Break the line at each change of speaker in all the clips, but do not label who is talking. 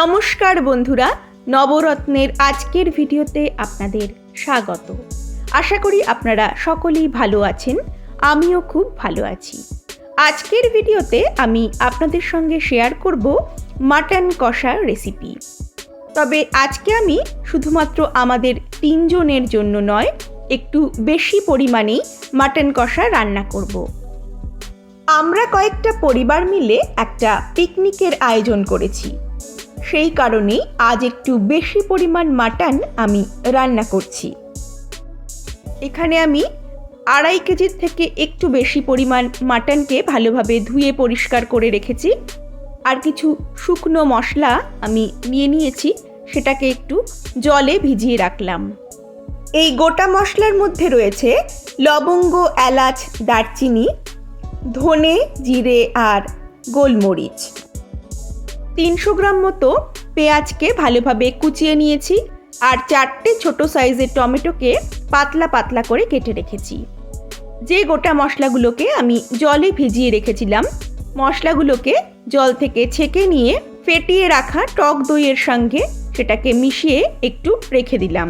নমস্কার বন্ধুরা, নবরত্নের আজকের ভিডিওতে আপনাদের স্বাগত। আশা করি আপনারা সকলেই ভালো আছেন, আমিও খুব ভালো আছি। আজকের ভিডিওতে আমি আপনাদের সঙ্গে শেয়ার করব মাটন কষার রেসিপি। তবে আজকে আমি শুধুমাত্র আমাদের তিনজনের জন্য নয়, একটু বেশি পরিমাণেই মাটন কষা রান্না করব। আমরা কয়েকটা পরিবার মিলে একটা পিকনিকের আয়োজন করেছি। সেই কারণেই আজ একটু বেশি পরিমাণ মাটন আমি রান্না করছি। এখানে আমি আড়াই কেজির থেকে একটু বেশি পরিমাণ মাটনকে ভালোভাবে ধুয়ে পরিষ্কার করে রেখেছি। আর কিছু শুকনো মশলা আমি নিয়ে নিয়েছি, সেটাকে একটু জলে ভিজিয়ে রাখলাম। এই গোটা মশলার মধ্যে রয়েছে লবঙ্গ, এলাচ, দারচিনি, ধনে, জিরে আর গোলমরিচ। তিনশো গ্রাম মতো পেঁয়াজকে ভালোভাবে কুচিয়ে নিয়েছি আর চারটে ছোট সাইজের টমেটোকে পাতলা পাতলা করে কেটে রেখেছি। যে গোটা মশলাগুলোকে আমি জলে ভিজিয়ে রেখেছিলাম, মশলাগুলোকে জল থেকে ছেঁকে নিয়ে ফেটিয়ে রাখা টক দইয়ের সঙ্গে সেটাকে মিশিয়ে একটু রেখে দিলাম।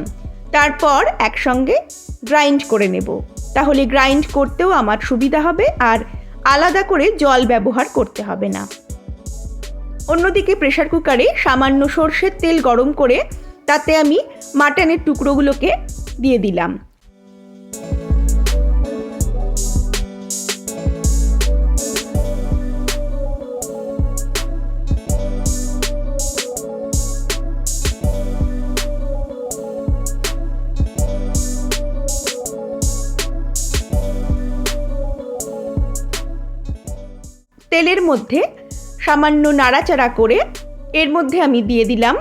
তারপর একসঙ্গে গ্রাইন্ড করে নেব। তাহলে গ্রাইন্ড করতেও আমার সুবিধা হবে আর আলাদা করে জল ব্যবহার করতে হবে না। অন্যদিকে প্রেশার কুকারে সামান্য সর্ষের তেল গরম করে তাতে আমি মাটনের টুকরোগুলোকে দিয়ে দিলাম। তেলের মধ্যে সামান্য নাড়াচাড়া করে এর মধ্যে আমি দিয়ে দিলাম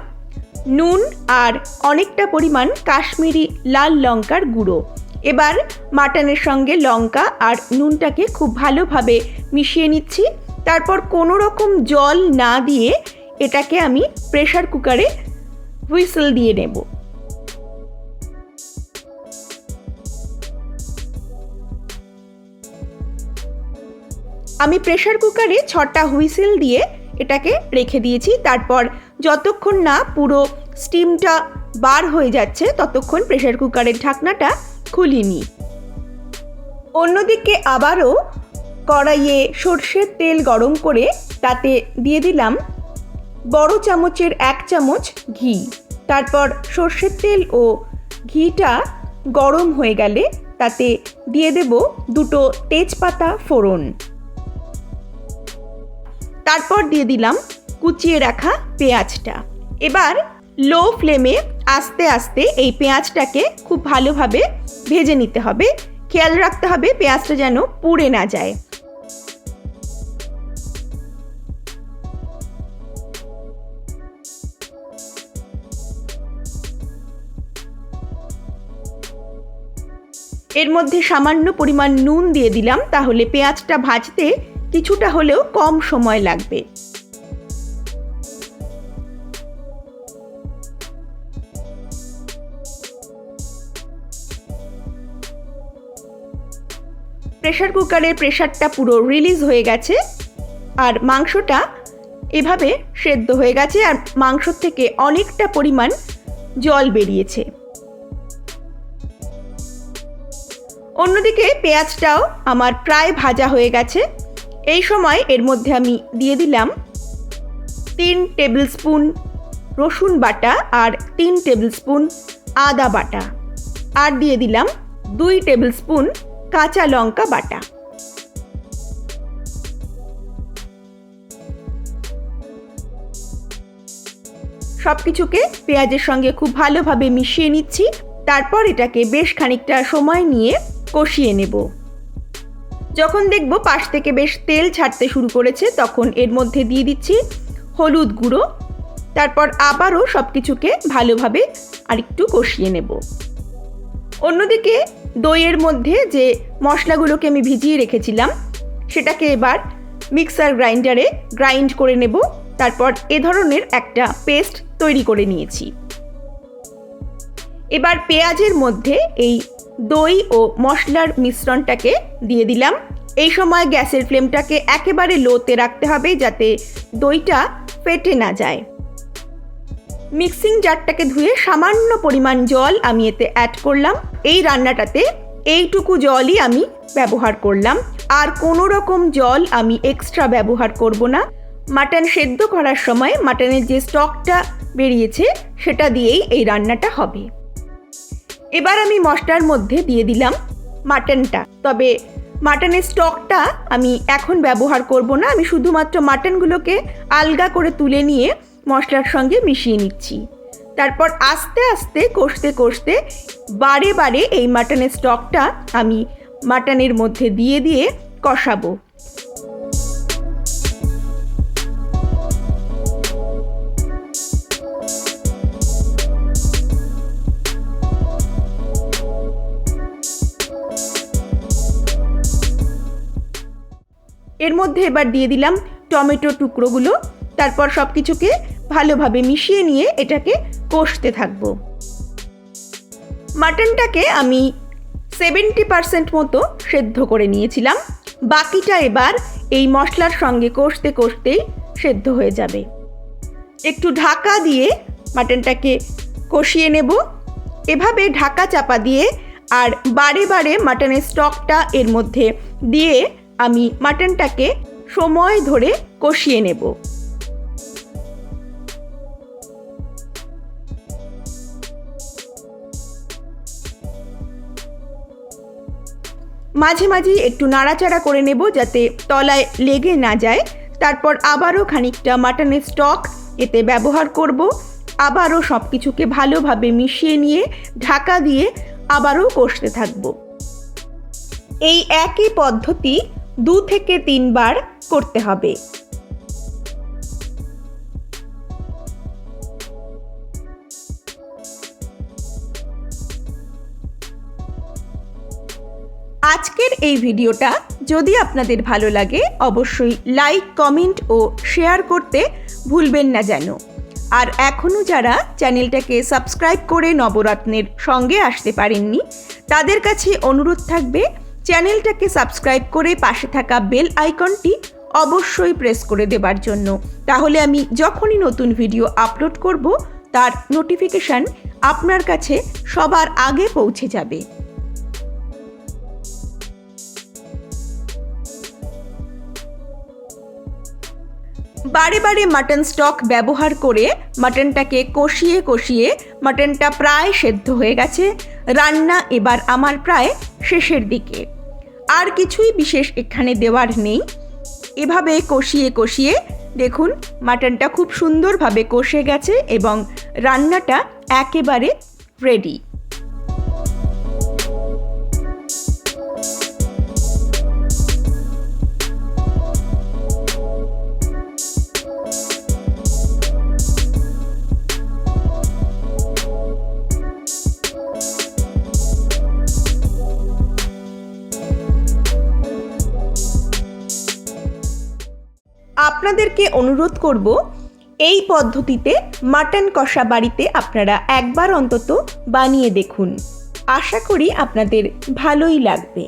নুন আর অনেকটা পরিমাণ কাশ্মীরি লাল লঙ্কার গুঁড়ো। এবার মাটনের সঙ্গে লঙ্কা আর নুনটাকে খুব ভালোভাবে মিশিয়ে নিচ্ছি। তারপর কোনো রকম জল না দিয়ে এটাকে আমি প্রেশার কুকারে হুইসেল দিয়ে নেব। আমি প্রেশার কুকারে ছটা হুইসেল দিয়ে এটাকে রেখে দিয়েছি। তারপর যতক্ষণ না পুরো স্টিমটা বার হয়ে যাচ্ছে, ততক্ষণ প্রেশার কুকারের ঢাকনাটা খুলিনি। অন্যদিকে আবারও কড়াইয়ে সর্ষের তেল গরম করে তাতে দিয়ে দিলাম বড় চামচের এক চামচ ঘি। তারপর সর্ষের তেল ও ঘিটা গরম হয়ে গেলে তাতে দিয়ে দেব দুটো তেজপাতা ফোড়ন। তারপর দিয়ে দিলাম কুচিয়ে রাখা পেঁয়াজটা। এবার লো ফ্লেমে আস্তে আস্তে এই পেঁয়াজটাকে খুব ভালোভাবে ভেজে নিতে হবে। খেয়াল রাখতে হবে পেঁয়াজটা যেন পুড়ে না যায়। এর মধ্যে সামান্য পরিমাণ নুন দিয়ে দিলাম, তাহলে পেঁয়াজটা ভাজতে কিছুটা হলেও কম সময় লাগবে। প্রেশার কুকারের প্রেশারটা পুরো রিলিজ হয়ে গেছে আর মাংসটা এভাবে সেদ্ধ হয়ে গেছে আর মাংস থেকে অনেকটা পরিমাণ জল বেরিয়েছে। অন্যদিকে পেঁয়াজটাও আমার প্রায় ভাজা হয়ে গেছে। এই সময় এর মধ্যে আমি দিয়ে দিলাম তিন টেবিল স্পুন রসুন বাটা আর তিন টেবিল স্পুন আদা বাটা। আর দিয়ে দিলাম দুই টেবিল স্পুন কাঁচা লঙ্কা বাটা। সব কিছুকে পেঁয়াজের সঙ্গে খুব ভালোভাবে মিশিয়ে নিচ্ছি। তারপর এটাকে বেশ খানিকটা সময় নিয়ে কষিয়ে নেব। যখন দেখব পাশ থেকে বেশ তেল ছাড়তে শুরু করেছে, তখন এর মধ্যে দিয়ে দিচ্ছি হলুদ গুঁড়ো, তারপর আবারও সব কিছুকে ভালোভাবে আরেকটু কষিয়ে নেব। অন্যদিকে দইয়ের মধ্যে যে মশলাগুলোকে আমি ভিজিয়ে রেখেছিলাম, সেটাকে এবার মিক্সার গ্রাইন্ডারে গ্রাইন্ড করে নেব। তারপর এ ধরনের একটা পেস্ট তৈরি করে নিয়েছি। এবার পেঁয়াজের মধ্যে এই দই ও মশলার মিশ্রণটাকে দিয়ে দিলাম। এই সময় গ্যাসের ফ্লেমটাকে একেবারে লোতে রাখতে হবে যাতে দইটা ফেটে না যায়। মিক্সিং জারটাকে ধুয়ে সামান্য পরিমাণ জল আমি এতে অ্যাড করলাম। এই রান্নাটাতে এইটুকু জলই আমি ব্যবহার করলাম। আর কোনো রকম জল আমি এক্সট্রা ব্যবহার করব না। মাটন সেদ্ধ করার সময় মাটনের যে স্টকটা বেরিয়েছে সেটা দিয়েই এই রান্নাটা হবে। এবার আমি মশলার মধ্যে দিয়ে দিলাম মাটনটা। তবে মাটনের স্টকটা আমি এখন ব্যবহার করব না, আমি শুধুমাত্র মাটনগুলোকে আলগা করে তুলে নিয়ে মশলার সঙ্গে মিশিয়ে নিচ্ছি। তারপর আস্তে আস্তে কষতে কষতে বারে বারে এই মাটনের স্টকটা আমি মাটনের মধ্যে দিয়ে দিয়ে কষাবো। এর মধ্যে এবার দিয়ে দিলাম টমেটো টুকরোগুলো। তারপর সব কিছুকে ভালোভাবে মিশিয়ে নিয়ে এটাকে কষতে থাকব। মাটনটাকে আমি সেভেন্টি পারসেন্ট মতো সেদ্ধ করে নিয়েছিলাম। বাকিটা এবার এই মশলার সঙ্গে কষতে কষতেই সেদ্ধ হয়ে যাবে। একটু ঢাকা দিয়ে মাটনটাকে কষিয়ে নেব। এভাবে ঢাকা চাপা দিয়ে আর বারে বারে মাটনের স্টকটা এর মধ্যে দিয়ে আমি মাটনটাকে সময় ধরে কষিয়ে নেব। মাঝে মাঝে একটু নাড়াচাড়া করে নেব যাতে তলায় লেগে না যায়। তারপর আবারও খানিকটা মাটনের স্টক এতে ব্যবহার করব। আবারও সব কিছুকে ভালোভাবে মিশিয়ে নিয়ে ঢাকা দিয়ে আবারও কষতে থাকব। এই একই পদ্ধতি দু থেকে তিনবার করতে হবে। আজকের এই ভিডিওটা যদি আপনাদের ভালো লাগে, অবশ্যই লাইক, কমেন্ট ও শেয়ার করতে ভুলবেন না যেন। আর এখনও যারা চ্যানেলটাকে সাবস্ক্রাইব করে নবরত্নের সঙ্গে আসতে পারেননি, তাদের কাছে অনুরোধ থাকবে চ্যানেলটাকে সাবস্ক্রাইব করে পাশে থাকা বেল আইকনটি অবশ্যই প্রেস করে দেবার জন্য। তাহলে আমি যখনই নতুন ভিডিও আপলোড করব, তার নোটিফিকেশান আপনার কাছে সবার আগে পৌঁছে যাবে। বারে বারে মাটন স্টক ব্যবহার করে মাটনটাকে কষিয়ে কষিয়ে মাটনটা প্রায় সেদ্ধ হয়ে গেছে। রান্না এবার আমার প্রায় শেষের দিকে। আর কিছুই বিশেষ এখানে দেওয়ার নেই। এভাবে কষিয়ে কষিয়ে দেখুন, মাটনটা খুব সুন্দরভাবে কষে গেছে এবং রান্নাটা একেবারে রেডি আপনাদেরকে অনুরোধ করব, এই পদ্ধতিতে মাটন কষা বাড়িতে আপনারা একবার অন্তত বানিয়ে দেখুন। আশা করি আপনাদের ভালোই লাগবে।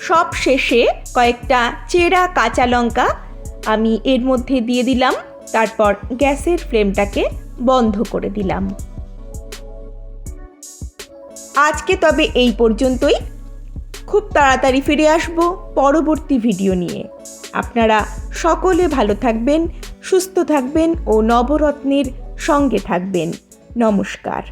সব শেষে কয়েকটা চেরা কাঁচা লঙ্কা আমি এর মধ্যে দিয়ে দিলাম, তারপর গ্যাসের ফ্লেমটাকে বন্ধ করে দিলাম। আজকে তবে এই পর্যন্তই। খুব তাড়াতাড়ি ফিরে আসব পরবর্তী ভিডিও নিয়ে। আপনারা সকলে ভালো থাকবেন, সুস্থ থাকবেন ও নবরত্নের সঙ্গে থাকবেন। নমস্কার।